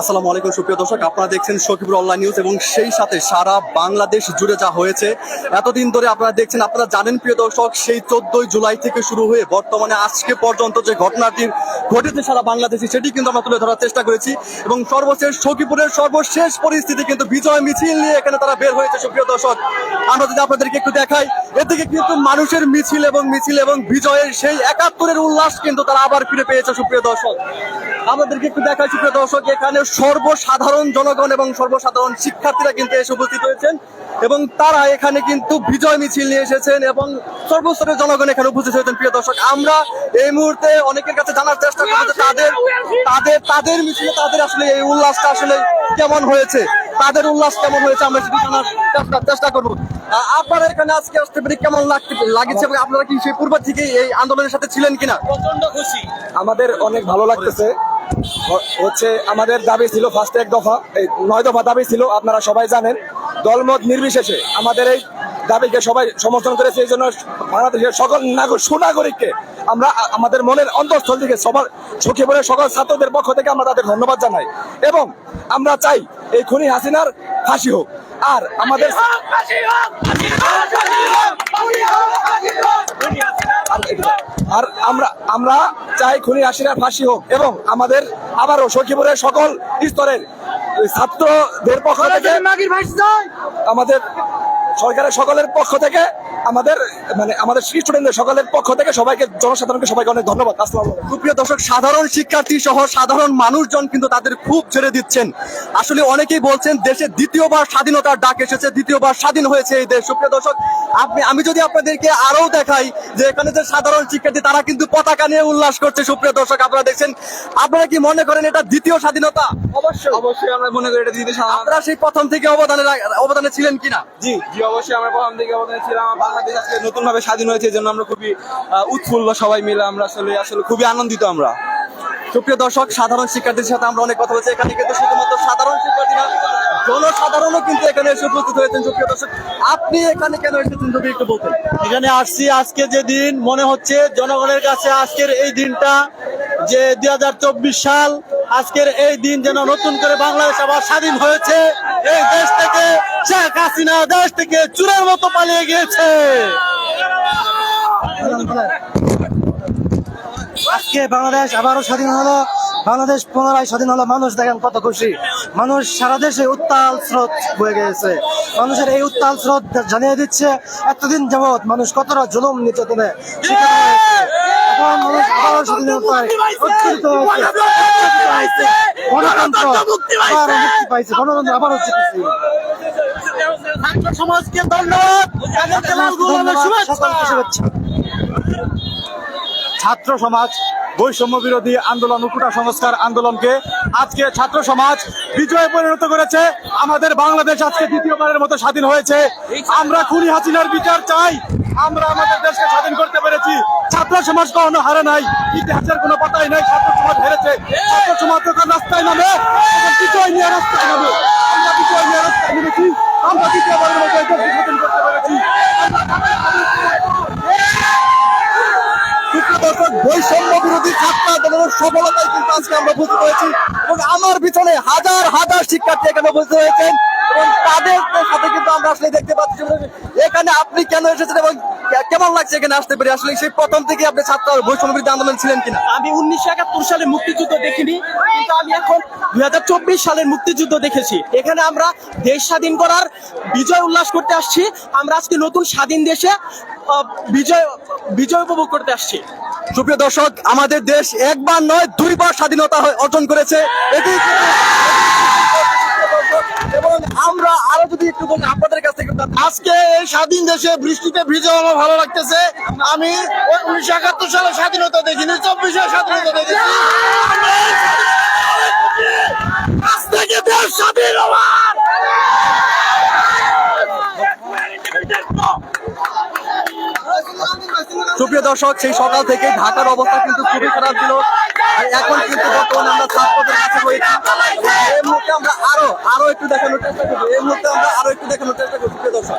আসসালামু আলাইকুম, সুপ্রিয় দর্শক। আপনারা দেখছেন সকিবুর অনলাইন নিউজ এবং সেই সাথে সারা বাংলাদেশ জুড়ে যা হয়েছে, এতদিন ধরে আপনারা দেখছেন, আপনারা জানেন, প্রিয় দর্শক, সেই চোদ্দই জুলাই থেকে শুরু হয়ে বর্তমানে আজকে পর্যন্ত যে ঘটনাটি ঘটেছে সারা বাংলাদেশে, সেটি কিন্তু আমরা তুলে ধরার চেষ্টা করেছি এবং সর্বশেষ সখীপুরের সর্বশেষ পরিস্থিতি কিন্তু বিজয় মিছিল নিয়ে এখানে তারা বের হয়েছে, সুপ্রিয় দর্শক। আমরা যদি আপনাদেরকে একটু দেখাই, এদিকে কিন্তু মানুষের মিছিল এবং মিছিল এবং বিজয়ের সেই একাত্তরের উল্লাস কিন্তু তারা আবার ফিরে পেয়েছে, সুপ্রিয় দর্শক। আমাদেরকে একটু দেখাই সুপ্রিয় দর্শক এখানে সর্বসাধারণ জনগণ এবং সর্বসাধারণ শিক্ষার্থীরা কিন্তু এসে উপস্থিত হয়েছেন এবং তারা এখানে কিন্তু বিজয় মিছিল নিয়ে এসেছেন এবং সর্বস্তরের জনগণ এখানে উপস্থিত হয়েছেন প্রিয় দর্শক। আমরা এই মুহূর্তে অনেকের কাছে জানার চেষ্টা করব তাদের তাদের তাদের মিছিলে তাদের আসলে এই উল্লাসটা আসলে কেমন হয়েছে? তাদের উল্লাস কেমন হয়েছে? আমরা সেটি জানার চেষ্টা চেষ্টা করব। আপনারা এখানে আজকে আসতে পেরে কেমন লাগতে লাগছে এবং আপনারা কি সেই পূর্ব থেকে এই আন্দোলনের সাথে ছিলেন কিনা? প্রচণ্ড খুশি। আমাদের অনেক ভালো লাগতেছে। হচ্ছে আমাদের দাবি ছিল ফার্স্টে এক দফা এই নয় দফা দাবি ছিল আপনারা সবাই জানেন। দলমত নির্বিশেষে আমাদের এই দাবিকে সবাই সমর্থন করেছে এই জন্য বাংলাদেশের সকল নাগরিক সুনাগরিককে আমরা আমাদের মনের অন্তঃস্থল থেকে সবার সখীপুরের সকল ছাত্রদের পক্ষ থেকে আমরা তাদের ধন্যবাদ জানাই। এবং আমরা চাই এই খুনি হাসিনার ফাঁসি হোক। আর আমাদের আর আমরা আমরা চাই খুনি হাসিনার ফাঁসি হোক। এবং আমাদের আবারও সখীপুরের সকল স্তরের ছাত্রদের পক্ষ থেকে আমাদের সরকারের সকলের পক্ষ থেকে আমাদের মানে আমাদের স্টুডেন্টদের সকলের পক্ষ থেকে সবাইকে জনসাধারণকে সবাইকে অনেক ধন্যবাদ। আসসালামু আলাইকুম। সুপ্রিয় দর্শক সাধারণ শিক্ষার্থী সহ সাধারণ মানুষজন কিন্তু তাদের খুব ছেড়ে দিচ্ছেন। আসলে অনেকেই বলছেন দেশে দ্বিতীয়বার স্বাধীনতার ডাক এসেছে দ্বিতীয়বার স্বাধীন হয়েছে এই দেশ। সুপ্রিয় দর্শক আপনি আমি যদি আপনাদেরকে আরও দেখাই যে এখানে যে সাধারণ শিক্ষার্থী তারা কিন্তু পতাকা নিয়ে উল্লাস করছে সুপ্রিয় দর্শক আপনারা দেখছেন। আপনারা কি মনে করেন এটা দ্বিতীয় স্বাধীনতা? অবশ্যই। অবশ্যই আমরা মনে করি এটা দিতে আপনারা সেই প্রথম থেকে অবদানে অবদানে ছিলেন কিনা? জি জি অবশ্যই আমরা প্রথম থেকে অবদান ছিলাম। বাংলাদেশ আজকে নতুন ভাবে স্বাধীন হয়েছে জন্য আমরা খুবই উৎফুল্ল সবাই মিলে, আমরা আসলে আসলে খুবই আনন্দিত আমরা। সুপ্রিয় দর্শক, সাধারণ শিক্ষার্থীর সাথে আমরা অনেক কথা বলছি। এখানে কিন্তু শুধুমাত্র সাধারণ শিক্ষার্থী না, জনসাধারণও কিন্তু এখানে এসে উপস্থিত হয়েছেন। সুপ্রিয় দর্শক, আপনি এখানে কেন এসেছেন যদি একটু বলতেন? এখানে আসছি আজকে যে দিন, মনে হচ্ছে জনগণের কাছে আজকের এই দিনটা যে দুই হাজার চব্বিশ সাল আজকের এই দিন যেন নতুন করে বাংলাদেশ আবার স্বাধীন হয়েছে, এই দেশ থেকে শেখ হাসিনা দেশ থেকে চুরের মতো পালিয়ে গিয়েছে। আজকে বাংলাদেশ আবারও স্বাধীন হলো। বাংলাদেশ পুনরায় স্বাধীন হলো। মানুষ দেখেন কত খুশি। মানুষ সারা দেশে উত্তাল স্রোত বয়ে গেছে। মানুষের এই উত্তাল স্রোত জানিয়ে দিচ্ছে এতদিন যাবৎ মানুষ কতটা জুলুম নির্যাতনে এখন মানুষ আবারও স্বাধীনতায় উজ্জীবিত হয়েছে। গণতন্ত্র আবারও মুক্তি পাইছে। গণতন্ত্র আবারও জিতেছে। সমাজকে ধন্যবাদ। সকলকে শুভেচ্ছা। ছাত্র সমাজ বৈষম্য বিরোধী আন্দোলন উকুটা সংস্কার আন্দোলনকে আজকে ছাত্র সমাজ বিজয়ে পরিণত করেছে। আমাদের বাংলাদেশ আজকে দ্বিতীয়বারের মতো স্বাধীন হয়েছে। আমরা খুনি হাসিনার বিচার চাই। আমরা আমাদের দেশকে স্বাধীন করতে পেরেছি। ছাত্র সমাজ কখনো হারে নাই। ইতিহাসের কোনো পাতাই নাই ছাত্র সমাজ হেরেছে। ছাত্র সমাজ যখন রাস্তায় নামে। বিজয় নিয়ে রাস্তায় নামে। আমরা বিজয় নিয়ে রাস্তায় নেমেছি। আমরা দ্বিতীয়বারের মতো স্বাধীন করতে পেরেছি। সুপ্রিয় বৈষম্য বিরোধী ছাত্র আন্দোলনের সফলতায় কিন্তু আজকে আমরা বুঝতে পেরেছি এবং আমার পিছনে হাজার হাজার শিক্ষার্থী এখানে বুঝতে হয়েছেন এবং তাদের সাথে কিন্তু আমরা আসলে দেখতে পাচ্ছি এখানে আপনি কেন এসেছেন এবং কেমন লাগছে এখানে আসতে পেরে? আসলে সেই প্রথম থেকে আপনি ছাত্র বৈষম্য বিরোধী আন্দোলন ছিলেন কিনা? আমি উনিশশো একাত্তর সালে মুক্তিযুদ্ধ দেখিনি, কিন্তু আমি এখন দুই হাজার চব্বিশ সালের মুক্তিযুদ্ধ দেখেছি। এখানে আমরা দেশ স্বাধীন করার বিজয় উল্লাস করতে আসছি। আমরা আজকে নতুন স্বাধীন দেশে বিজয় বিজয় উপভোগ করতে আসছি। সুপ্রিয় দর্শক, আমাদের দেশ একবার নয়, দুইবার স্বাধীনতা অর্জন করেছে। এটি এবং আমরা আরও যদি একটু বলি, আপনাদের কাছ থেকে আজকে এই স্বাধীন দেশে বৃষ্টিতে ভিজে আমার ভালো লাগতেছে। আমি উনিশশো একাত্তর সালে স্বাধীনতা দেখিনি, চব্বিশে স্বাধীনতা দেখেছি আজ থেকে দেশ স্বাধীন সুপ্রিয় দর্শক, সেই সকাল থেকে ঢাকার অবস্থা কিন্তু খুবই খারাপ ছিল। আর এখন কিন্তু বর্তমানে আমরা ছাত্রদের কাছে রয়েছি। এই মুহূর্তে আমরা আরও আরও একটু দেখানোর চেষ্টা করব। এই মুহূর্তে আমরা আরও একটু দেখানোর চেষ্টা করব, প্রিয় দর্শক।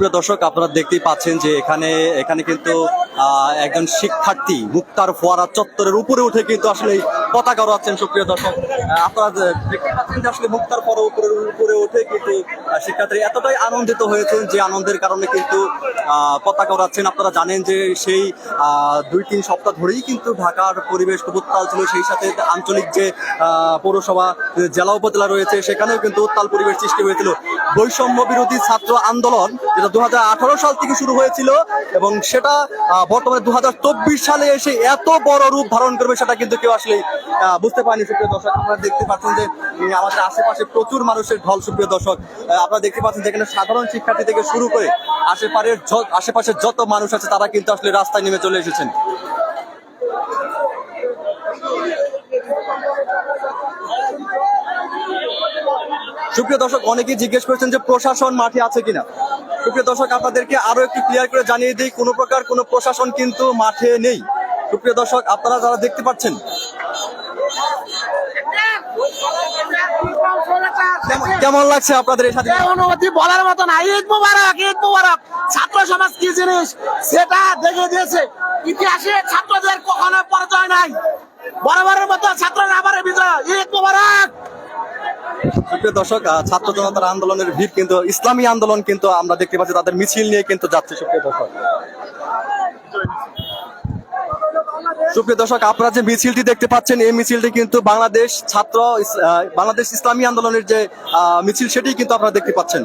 সুপ্রিয় দর্শক, আপনারা দেখতেই পাচ্ছেন যে এখানে এখানে কিন্তু একজন শিক্ষার্থী মুক্তার ফোয়ারা চত্বরের উপরে উঠে কিন্তু আসলে পতাকা উড়াচ্ছেন সুপ্রিয় দর্শক। আপনারা দেখতে পাচ্ছেন যে আসলে মুক্তার ফোয়ারা উপরে উপরে উঠে কিন্তু শিক্ষার্থীরা এতটাই আনন্দিত হয়েছেন যে আনন্দের কারণে কিন্তু পতাকা উড়াচ্ছেন আপনারা জানেন যে সেই দুই তিন সপ্তাহ ধরেই কিন্তু ঢাকার পরিবেশ খুব উত্তাল ছিল। সেই সাথে আঞ্চলিক যে পৌরসভা জেলা উপজেলা রয়েছে, সেখানেও কিন্তু উত্তাল পরিবেশ সৃষ্টি হয়েছিল। বৈষম্য বিরোধী ছাত্র আন্দোলন, যেটা দু হাজার আঠারো সাল থেকে শুরু হয়েছিল এবং সেটা বর্তমানে দু হাজার চব্বিশ সালে এসে এত বড় রূপ ধারণ করবে সেটা কিন্তু কেউ আসলে বুঝতে পারেনি সুপ্রিয় দর্শক। আপনারা দেখতে পাচ্ছেন যে আমাদের আশেপাশে প্রচুর মানুষের ঢল, সুপ্রিয় দর্শক। আপনারা দেখতে পাচ্ছেন যেখানে সাধারণ শিক্ষার্থী থেকে শুরু করে আশেপাশের আশেপাশের যত মানুষ আছে, তারা কিন্তু আসলে রাস্তায় নেমে চলে এসেছেন। সুপ্রিয় দর্শক, অনেকেই জিজ্ঞেস করেছেন যে, প্রশাসন মাঠে আছে কিনা? সুপ্রিয় দর্শক, আপনাদেরকে আরও একটু ক্লিয়ার করে জানিয়ে দিই, কোনো প্রকার কোনো প্রশাসন কিন্তু মাঠে নেই। সুপ্রিয় দর্শক, আপনারা যারা দেখতে পাচ্ছেন কেমন- লাগছে আপনাদের এই এই অনুভূতি বলার মতো না। ঈদ মুবারক ঈদ মুবারক। ছাত্র সমাজ কি জিনিস? সেটা দেখে দিয়েছে। ইতিহাসে ছাত্রদের কখনো পরিচয় নাই। বরাবরের মতো ছাত্ররা আবার বিজয়। ঈদ মুবারক! দর্শক ছাত্র জনতার আন্দোলনের ভিড় কিন্তু ইসলামী আন্দোলন কিন্তু আমরা দেখতে পাচ্ছি তাদের মিছিল নিয়ে কিন্তু যাচ্ছে সুপ্রিয় দর্শক। সুপ্রিয় দর্শক, আপনারা যে মিছিলটি দেখতে পাচ্ছেন, এই মিছিলটি কিন্তু বাংলাদেশ ছাত্র বাংলাদেশ ইসলামী আন্দোলনের যে মিছিল সেটি কিন্তু আপনারা দেখতে পাচ্ছেন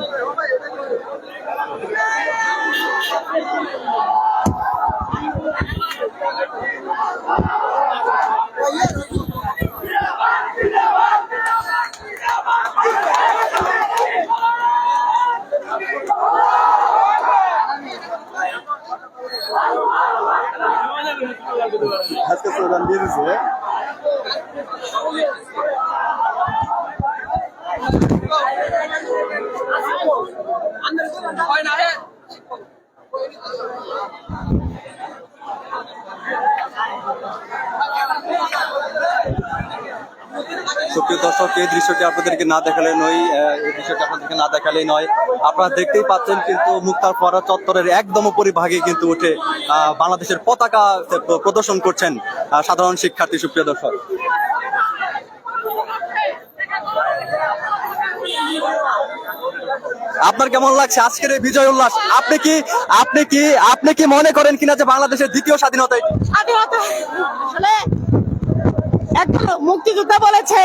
আজকে স্লোগান দিয়ে দিচ্ছে সুপ্রিয় দর্শক, এই দৃশ্যটি আপনাদেরকে না দেখালে নয় এই দৃশ্যটি আপনাদেরকে না দেখালেই নয়। আপনারা দেখতেই পাচ্ছেন কিন্তু মুক্তার ফরা চত্বরের একদম উপরিভাগে কিন্তু উঠে বাংলাদেশের পতাকা প্রদর্শন করছেন সাধারণ শিক্ষার্থী সুপ্রিয় দর্শক। আপনার কেমন লাগছে? আজকের এই বিজয় উল্লাস, আপনি কি আপনি কি আপনি কি মনে করেন কিনা যে বাংলাদেশের দ্বিতীয় স্বাধীনতা। স্বাধীনতা একজন মুক্তিযোদ্ধা বলেছে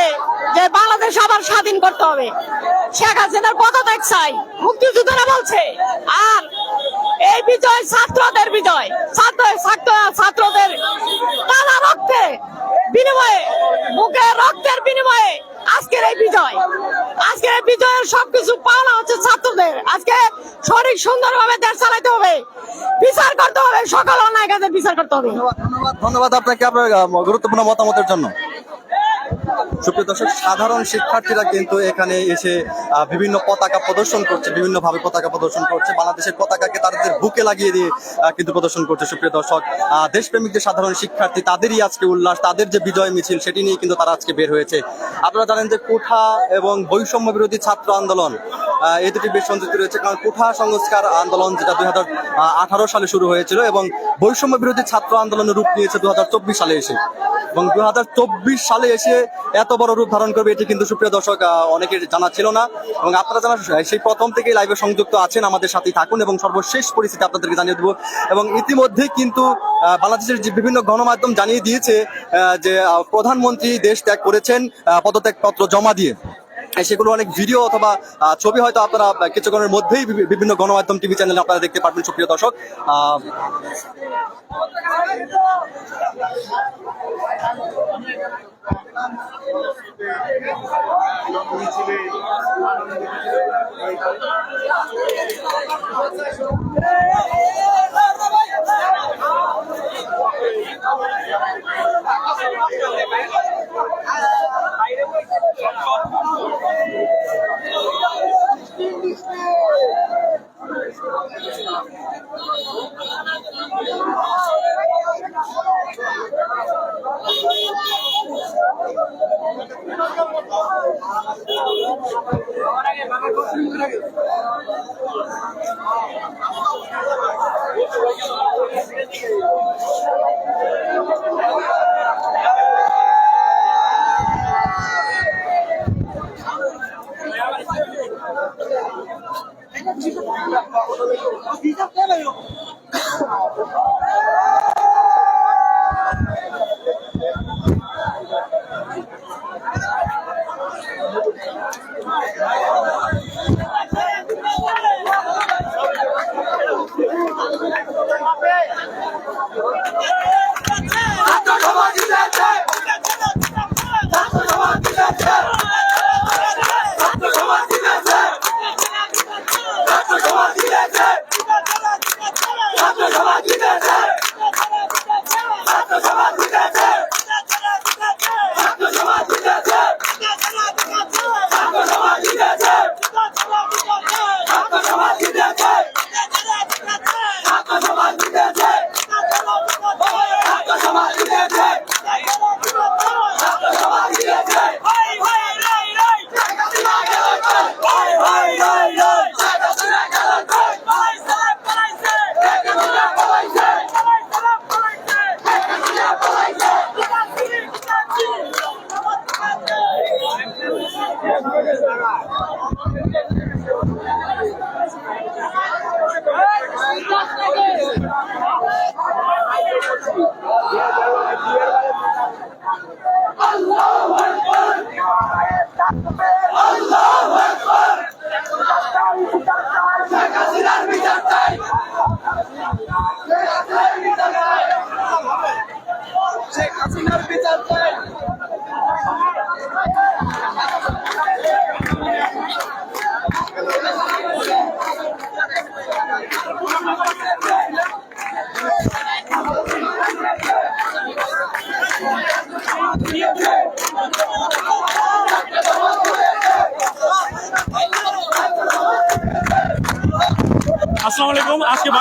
যে বাংলাদেশ আবার স্বাধীন করতে হবে। শেখ হাসিনার পদত্যাগ চাই। মুক্তিযোদ্ধারা বলছে, আর এই বিজয় ছাত্রদের বিজয়। ছাত্র ছাত্র, ছাত্রদের কালা রক্তে বিনিময়ে, বুকে রক্তের বিনিময়ে আজকের এই বিজয়। আজকের এই বিজয়ের সবকিছু পাওয়া হচ্ছে ছাত্রদের। আজকে সঠিক সুন্দরভাবে দেশ চালাতে হবে। বিচার করতে হবে, সকাল অন্যায় কাজে বিচার করতে হবে। ধন্যবাদ ধন্যবাদ আপনাকে আপনার গুরুত্বপূর্ণ মতামতের জন্য। সুপ্রিয় দর্শক, সাধারণ শিক্ষার্থীরা কিন্তু এখানে এসে বিভিন্ন পতাকা প্রদর্শন করছে, বিভিন্নভাবে পতাকা প্রদর্শন করছে। বাংলাদেশের পতাকাকে তাদের বুকে লাগিয়ে দিয়ে কিন্তু প্রদর্শন করছে সুপ্রিয় দর্শক। দেশপ্রেমিক যে সাধারণ শিক্ষার্থী, তাদেরই আজকে উল্লাস, তাদের যে বিজয় মিছিল, সেটি নিয়ে কিন্তু তারা আজকে বের হয়েছে। আপনারা জানেন যে কোঠা এবং বৈষম্য বিরোধী ছাত্র আন্দোলন এই দুটি বেশ সংযুক্ত রয়েছে, কারণ কোঠা সংস্কার আন্দোলন যেটা দুই হাজার আঠারো সালে শুরু হয়েছিল এবং বৈষম্য বিরোধী ছাত্র আন্দোলনের রূপ নিয়েছে দু হাজার চব্বিশ সালে এসে। এবং দু হাজার চব্বিশ সালে এসে এত বড় রূপ ধারণ করবে, এটি কিন্তু সুপ্রিয় দর্শক অনেকের জানা ছিল না। এবং আপনারা জানা সেই প্রথম থেকে লাইভে সংযুক্ত আছেন, আমাদের সাথেই থাকুন এবং সর্বশেষ পরিস্থিতি আপনাদেরকে জানিয়ে দেবো। এবং ইতিমধ্যেই কিন্তু বাংলাদেশের যে বিভিন্ন গণমাধ্যম জানিয়ে দিয়েছে যে প্রধানমন্ত্রী দেশ ত্যাগ করেছেন পদত্যাগপত্র জমা দিয়ে। সেগুলো অনেক ভিডিও অথবা ছবি হয়তো আপনারা কিছুক্ষণের মধ্যেই বিভিন্ন গণমাধ্যম টিভি চ্যানেলে আপনারা দেখতে পারবেন, সুপ্রিয় দর্শক। Thank you. সবার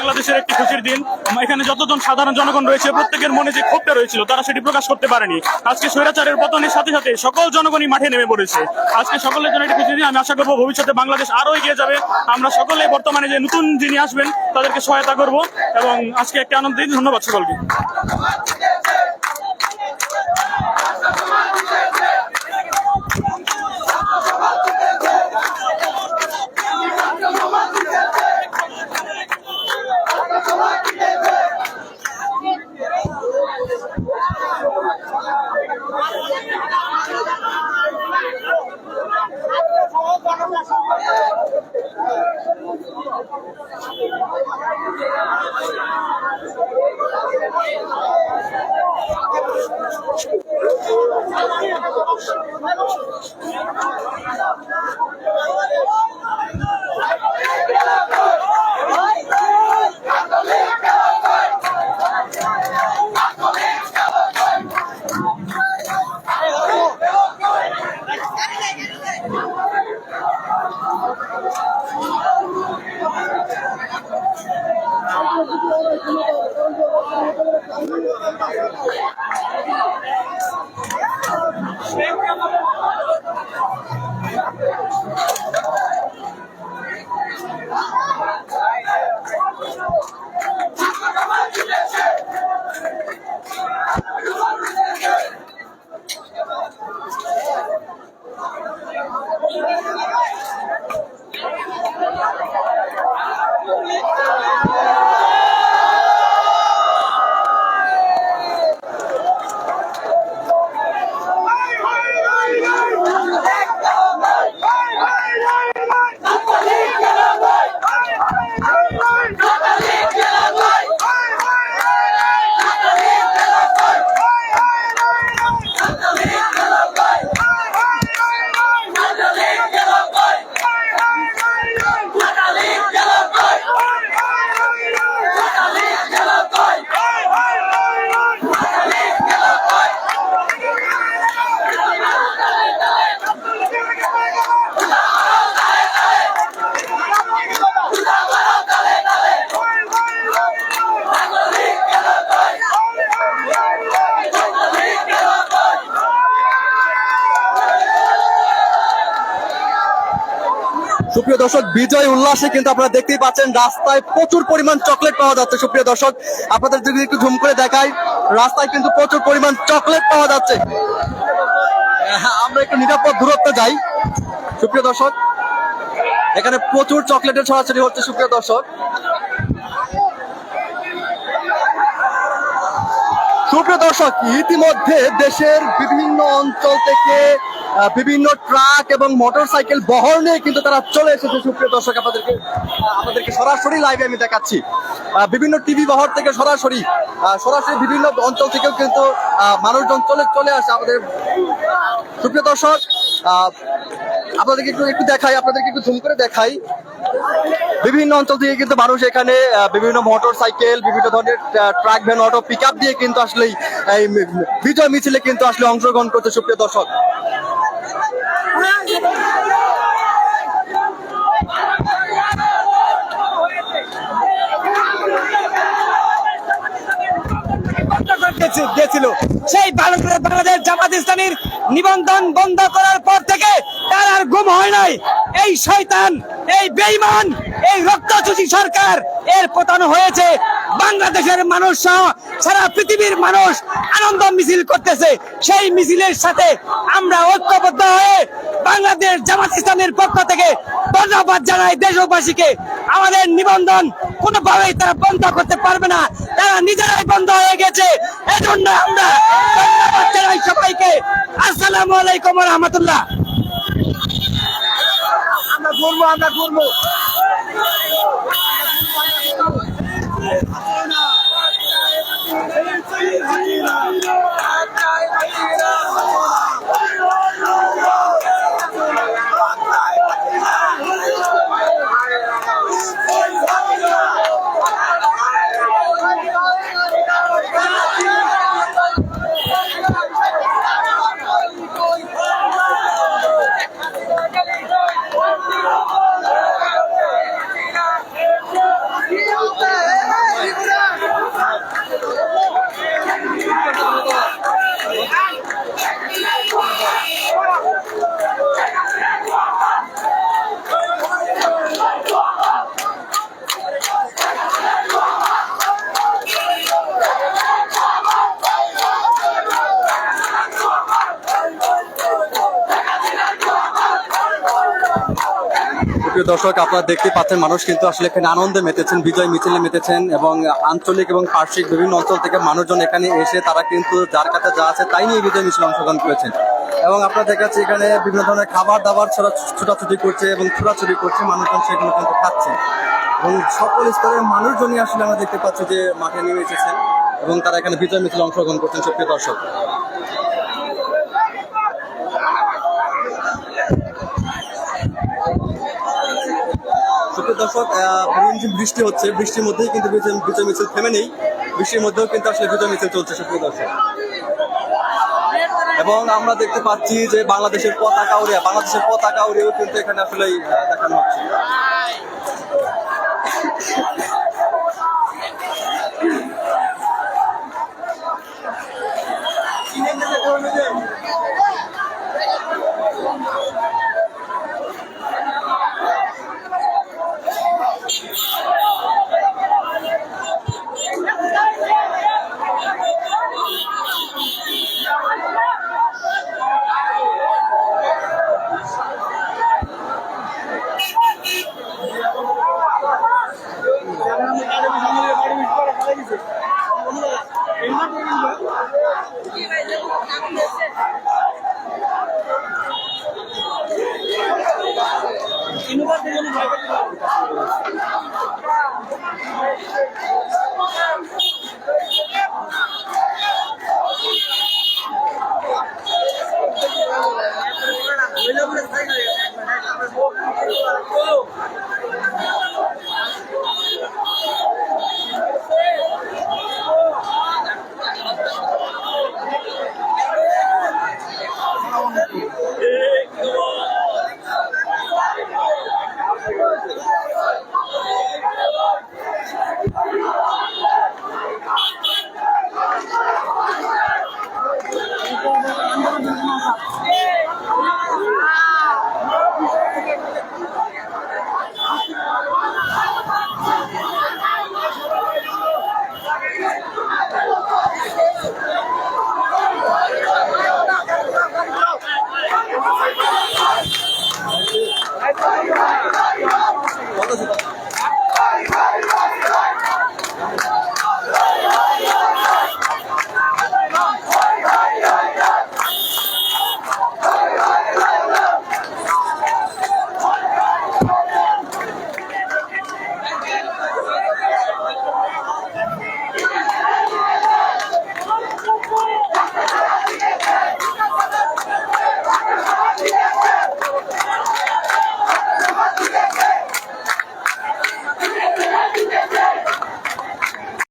বাংলাদেশের একটি খুশির দিন। এখানে যতজন সাধারণ জনগণ রয়েছে, প্রত্যেকের মনে যে ক্ষোভটা রয়েছিল, তারা সেটি প্রকাশ করতে পারেনি। আজকে স্বৈরাচারের পতনের সাথে সাথে সকল জনগণই মাঠে নেমে পড়েছে। আজকে সকলের জন্য একটি খুশির দিন। আমি আশা করব ভবিষ্যতে বাংলাদেশ আরও এগিয়ে যাবে। আমরা সকলে বর্তমানে যে নতুন যিনি আসবেন, তাদেরকে সহায়তা করব। এবং আজকে একটি আনন্দ দিন। ধন্যবাদ সকলকে। সুপ্রিয় দর্শক বিজয় উল্লাসে কিন্তু আপনারা দেখতেই পাচ্ছেন রাস্তায় প্রচুর পরিমাণ চকলেট পাওয়া যাচ্ছে সুপ্রিয় দর্শক। আপনাদের যদি একটু ঝুম করে দেখাই রাস্তায় কিন্তু প্রচুর পরিমাণ চকলেট পাওয়া যাচ্ছে। হ্যাঁ, আমরা একটু নিরাপদ দূরত্বে যাই। সুপ্রিয় দর্শক এখানে প্রচুর চকলেটের ছড়াছড়ি হচ্ছে সুপ্রিয় দর্শক। সুপ্রিয় দর্শক ইতিমধ্যে দেশের বিভিন্ন অঞ্চল থেকে বিভিন্ন ট্রাক এবং মোটরসাইকেল বহর নিয়ে কিন্তু তারা চলে এসেছে। সুপ্রিয় দর্শক, আপনাদেরকে আমাদেরকে সরাসরি লাইভে আমি দেখাচ্ছি। বিভিন্ন টিভি বহর থেকে সরাসরি সরাসরি বিভিন্ন অঞ্চল থেকেও কিন্তু মানুষজন চলে চলে আসে আমাদের। সুপ্রিয় দর্শক আপনাদেরকে একটু একটু দেখাই, আপনাদেরকে একটু জুম করে দেখাই। বিভিন্ন অঞ্চল থেকে কিন্তু মানুষ এখানে বিভিন্ন মোটর সাইকেল বিভিন্ন ধরনের ট্রাক, ভ্যান, অটো পিক দিয়ে কিন্তু আসলে এই, বিজয় মিছিলে কিন্তু আসলে অংশগ্রহণ করতে সুপ্রিয় দর্শক সেই বাংলাদেশ জামাত ইসলামীর নিবন্ধন বন্ধ করার পর থেকে তার আর গুম হয় নাই। এই শয়তান, এই বেঈমান, এই রক্তচুষি সরকার এর পতন হয়েছে। বাংলাদেশের মানুষ সহ সারা পৃথিবীর মানুষ আনন্দ মিছিল করতেছে। সেই মিছিলের সাথে আমরা ঐক্যবদ্ধ হয়ে বাংলাদেশ জামাত ইসলামের পক্ষ থেকে ধন্যবাদ জানাই দেশবাসীকে। আমাদের নিবন্ধন কোনোভাবেই তারা বন্ধ করতে পারবে না। তারা নিজেরাই বন্ধ হয়ে গেছে। এজন্য আমরা ধন্যবাদ জানাই সবাইকে। আসসালামু আলাইকুম রহমতুল্লাহ। আমরা ঘুরবো আমরা ঘুরবো। Jesus. দর্শক, আপনারা দেখতে পাচ্ছেন মানুষ কিন্তু আসলে এখানে আনন্দে মেতেছেন, বিজয় মিছিলে মেতেছেন এবং আঞ্চলিক এবং পার্শ্বিক বিভিন্ন অঞ্চল থেকে মানুষজন এখানে এসে তারা কিন্তু যার কাছে যা আছে তাই নিয়ে বিজয় মিছিলে অংশগ্রহণ করেছেন। এবং আপনারা দেখাচ্ছে এখানে বিভিন্ন ধরনের খাবার দাবার ছোটাছুটি করছে এবং ছোড়াছুটি করছে, মানুষজন সেগুলো কিন্তু খাচ্ছে। এবং সকল স্তরের মানুষজনই আসলে আমরা দেখতে পাচ্ছি যে মাঠে নেমে এসেছেন এবং তারা এখানে বিজয় মিছিলে অংশগ্রহণ করছেন, সুপ্রিয় দর্শক। দর্শক বৃষ্টি হচ্ছে, বৃষ্টির মধ্যেই কিন্তু বিজয় মিছিল থেমে নেই। বৃষ্টির মধ্যেও কিন্তু আসলে বিজয় মিছিল চলছে, সুপ্রিয় দর্শক। এবং আমরা দেখতে পাচ্ছি যে বাংলাদেশের পতাকা উড়ে বাংলাদেশের পতাকা উড়েও কিন্তু এখানে আসলে দেখানো